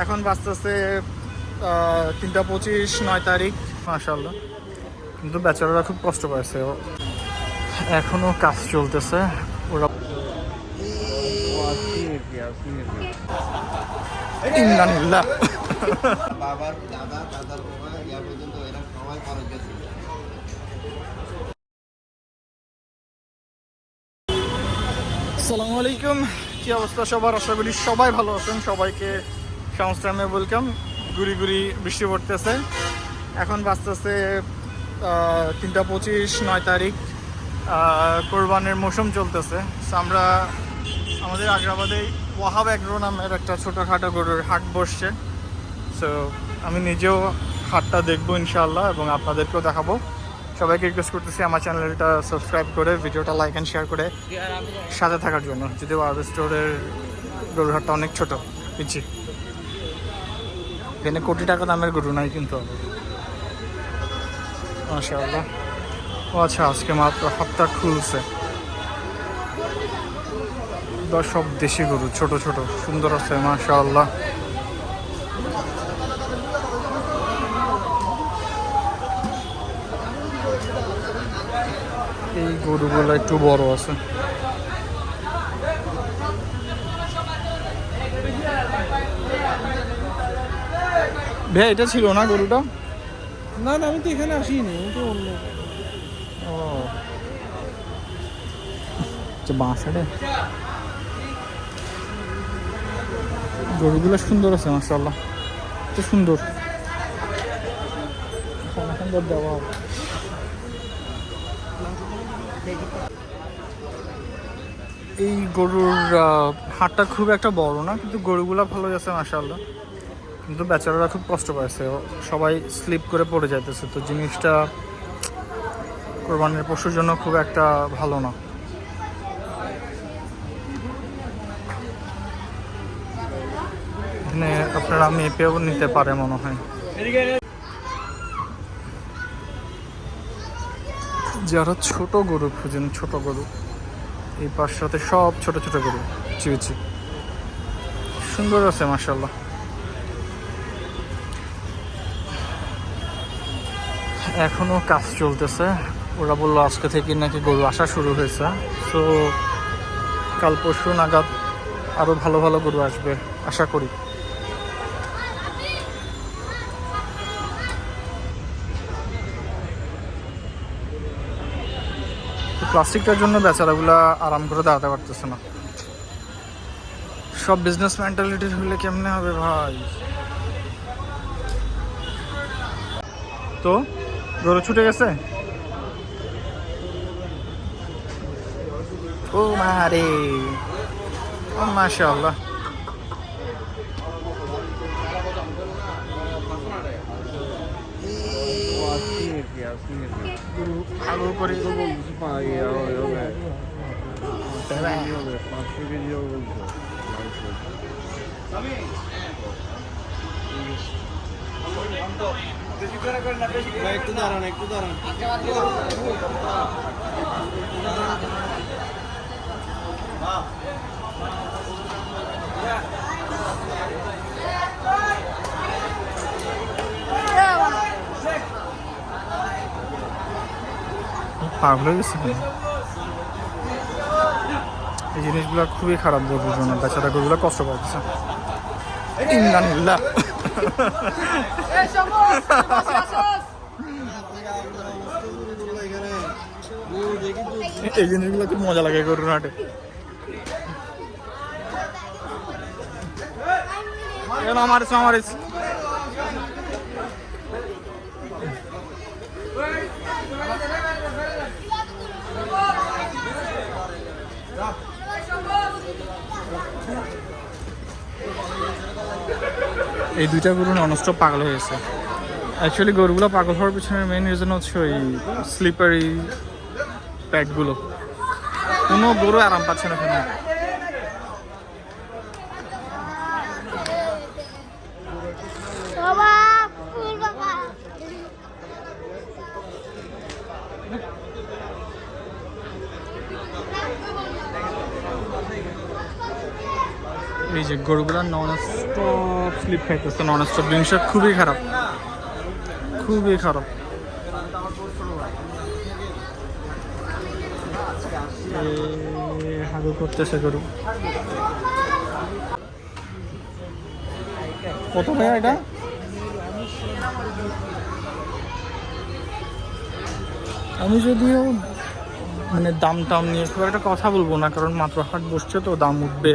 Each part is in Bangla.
এখন বাঁচতেছে তিনটা পঁচিশ, নয় তারিখ। মাসাল্লাহ কিন্তু বেচারারা খুব কষ্ট পাইছে। এখনও কাজ চলতেছে। ওরা গেছে আসসালামু আলাইকুম। কি অবস্থা সবার? আশা করি সবাই ভালো আছেন। সবাইকে সংস্থানে ওয়েলকাম গুড়ি গুড়ি বৃষ্টি পড়তেছে। এখন বাঁচতেছে তিনটা পঁচিশ, নয় তারিখ। কোরবানের মৌসুম চলতেছে। আমরা আমাদের আগ্রাবাদে ওয়াহাব এগ্রো নামের একটা ছোটোখাটো গরুর হাট বসছে। সো আমি নিজেও হাটটা দেখব ইনশাল্লাহ এবং আপনাদেরকেও দেখাবো। সবাইকে রিকোয়েস্ট করতেছি আমার চ্যানেলটা সাবস্ক্রাইব করে, ভিডিওটা লাইক অ্যান্ড শেয়ার করে সাথে থাকার জন্য। যদিও আরবে স্টোরের গরুর হাটটা অনেক ছোটো। পিছি এখানে কোটি টাকা দামের গরু নাই কিন্তু। মাশাআল্লাহ। ও আচ্ছা আজকে মাত্র হাতটা খুলছে। সব দেশি গরু, ছোট ছোট, সুন্দর আছে, মাশাআল্লাহ। এই গরুগুলো একটু বড় আছে। ভাই এটা ছিল না গরুটা? না না আমি তো এখানে আসিনি তো অন্য। ও। আচ্ছা বাঁশারে গরুগুলো সুন্দর আছে মাসাল্লাহ তো সুন্দর। সুন্দর দেওয়া। এই গরুর হাটটা খুব একটা বড় না কিন্তু গরুগুলা ভালো আছে মাসাল্লাহ কিন্তু বেচারারা খুব কষ্ট পাইছে। সবাই স্লিপ করে পড়ে যাইতেছে। তো জিনিসটা কোরবানির পশুর জন্য খুব একটা ভালো না। এখানে আপনারা মেপেও নিতে পারে মনে হয়। যারা ছোট গরু খুঁজেন, ছোট গরু, এই পাশটাতে সব ছোট ছোট গরু। চিউচি সুন্দর আছে মার্শাল্লাহ এখনও কাজ চলতেছে। ওরা বলল আজকে থেকে নাকি গরু আসা শুরু হয়েছে। সো কাল পরশু নাগাদ আরও ভালো ভালো গরু আসবে, আশা করি। প্লাস্টিকটার জন্য বেচারাগুলা আরাম করে দাঁড়াতে পারতেছে না। সব বিজনেস মেন্টালিটির হলে কেমনে হবে ভাই? তো 너를 초대했어. 두 마리. 어, 마샬라. 아구 꼬리. 이거 무슨 빵이에요? 여기. 대박. 아, পাগল হয়ে এই জিনিসগুলো খুবই খারাপ গরুর জন্য বেচারা গরুগুলো কষ্ট পাচ্ছে। ইন্নানিল্লাহ এই জিনিসগুলো খুব মজা লাগে গরুর হাটে। আমার আমার এই দুইটা গরু ননস্টপ পাগল হয়ে গেছে। অ্যাকচুয়ালি গরুগুলো পাগল হওয়ার পিছনে মেন রিজন হচ্ছে ওই স্লিপারি প্যাডগুলো কোনো গরু আরাম পাচ্ছে না এখানে যে গরুগুলা নন স্টপ স্লিপ খাইতেছে নন স্টপ জিনিসটা খুবই খারাপ। খুবই খারাপ। হাগু করতেছে গরু। কত ভাইয়া এটা? আমি যদিও মানে দাম টাম নিয়ে খুব একটা কথা বলব না, কারণ মাত্র হাট বসছে তো, দাম উঠবে।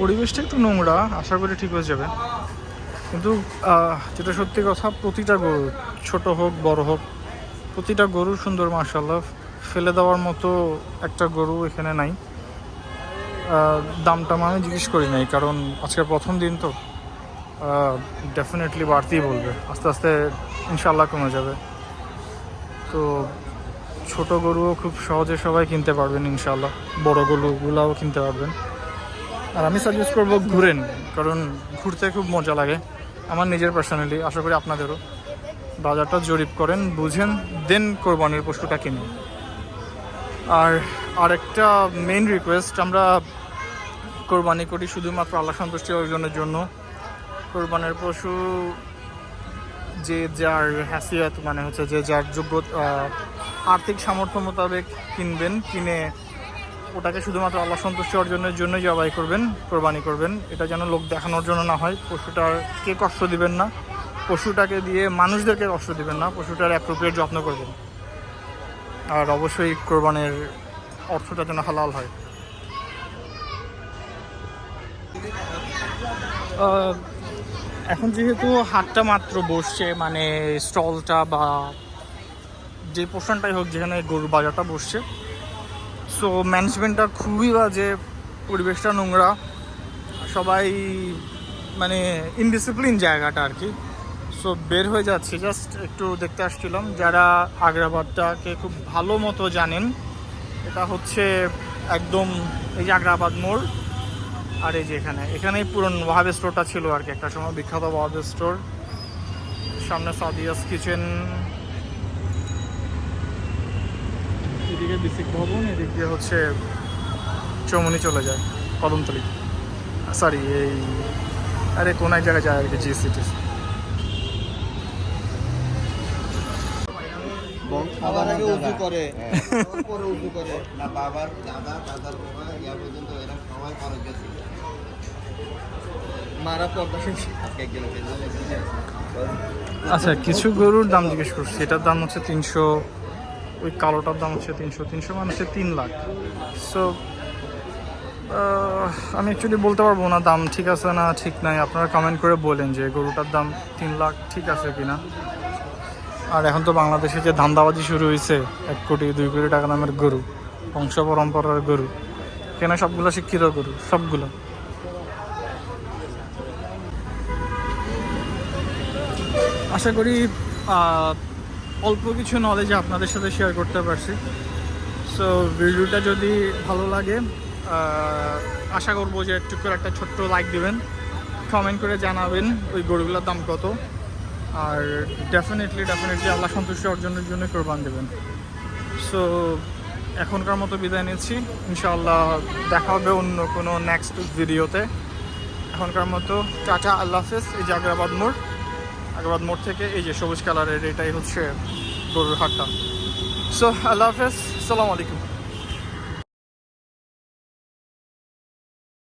পরিবেশটা একটু নোংরা, আশা করি ঠিক হয়ে যাবে। কিন্তু যেটা সত্যি কথা, প্রতিটা গরু, ছোট হোক, বড় হোক, প্রতিটা গরু সুন্দর মার্শাল্লাহ ফেলে দেওয়ার মতো একটা গরু এখানে নাই। দামটাম আমি জিজ্ঞেস করি নাই, কারণ আজকে প্রথম দিন তো। ডেফিনেটলি বাড়তেই বলবে। আস্তে আস্তে ইনশাল্লাহ কমে যাবে। তো, ছোট গরুও খুব সহজে সবাই কিনতে পারবেন ইনশাল্লাহ বড় গরুগুলাও কিনতে পারবেন। আর আমি সাজেস্ট করব ঘুরেন, কারণ ঘুরতে খুব মজা লাগে। আমার নিজের পার্সোনালি আশা করি আপনাদেরও। বাজারটা জরিপ করেন, বুঝেন দেন কোরবানির পশুটা কিনুন আর আরেকটা মেইন রিকোয়েস্ট আমরা কোরবানি করি শুধুমাত্র আল্লাহ সন্তুষ্টি অর্জনের জন্য। কোরবানের পশু যে যার হ্যাসিয়াত মানে হচ্ছে যে যার যোগ্য আর্থিক সামর্থ্য মোতাবেক কিনবেন, কিনে ওটাকে শুধুমাত্র আল্লাহ সন্তুষ্টি অর্জনের জন্যই জবাই করবেন, কোরবানি করবেন, এটা যেন লোক দেখানোর জন্য না হয়। পশুটার পশুটাকে কষ্ট দিবেন না? পশুটাকে দিয়ে মানুষদেরকে কষ্ট দিবেন না, পশুটার অ্যাপ্রোপ্রিয়েট যত্ন করবেন। আর অবশ্যই কোরবানের অর্থটা যেন হালাল হয়। এখন যেহেতু হাটটা মাত্র বসছে মানে স্টলটা বা যে পোর্শনটাই হোক যেখানে গরুর বাজারটা বসছে সো ম্যানেজমেন্টটা খুবই বাজে, পরিবেশটা নোংরা। সবাই মানে ইনডিসিপ্লিন জায়গাটা আর কি। সো বের হয়ে যাচ্ছে জাস্ট একটু দেখতে আসছিলাম। যারা আগ্রাবাদটাকে খুব ভালো মতো জানেন, এটা হচ্ছে একদম এই যে আগ্রাবাদ মোড়। আর এই যে এখানে, এখানেই পুরন ওয়াহাব স্টোরটা ছিল আর কি, একটা সময় বিখ্যাত ওয়াহাব স্টোর সামনে সাদিয়াস কিচেন এদিকে বিসিক ভবন এদিকে হচ্ছে চৌমনি চলে যায় কদমতলি। সরি এই আরে কোন এক জায়গায় যায় আর কি জি সিটি সবার আগে উঁচু করে। পরে উঁচু করে। না বাবার দাদা দাদার বাবা ইয়া পর্যন্ত এরা সবাই খরচ গেছে মারা পর্দা আচ্ছা কিছু গরুর দাম জিজ্ঞেস করছি। এটার দাম হচ্ছে তিনশো ওই কালোটার দাম হচ্ছে তিনশো তিনশো মানে হচ্ছে তিন লাখ। সো আমি অ্যাকচুয়ালি বলতে পারব না দাম ঠিক আছে না ঠিক নাই। আপনারা কমেন্ট করে বলেন যে গরুটার দাম তিন লাখ ঠিক আছে কি না আর এখন তো বাংলাদেশে যে ধান্দাবাজি শুরু হয়েছে, এক কোটি, দুই কোটি টাকা দামের গরু, বংশ পরম্পরার গরু, কেন সবগুলো শিক্ষিত গরু, সবগুলো। আশা করি অল্প কিছু নলেজ আপনাদের সাথে শেয়ার করতে পারছি। সো ভিডিওটা যদি ভালো লাগে আশা করব যে একটু করে একটা ছোট্ট লাইক দিবেন। কমেন্ট করে জানাবেন ওই গরুগুলোর দাম কত। আর ডেফিনেটলি ডেফিনেটলি আল্লাহ সন্তুষ্টি অর্জনের জন্য কোরবান দেবেন। সো এখনকার মতো বিদায় নিচ্ছি। ইনশাআল্লাহ দেখা হবে অন্য কোনো নেক্সট ভিডিওতে এখনকার মতো, টাটা, আল্লাহ হাফেজ। এই যে আগ্রাবাদ মোড়। আগ্রাবাদ মোড় থেকে, এই যে সবুজ কালারের এটাই হচ্ছে গরুর হাটটা। সো আল্লাহ হাফেজ সালাম আলাইকুম।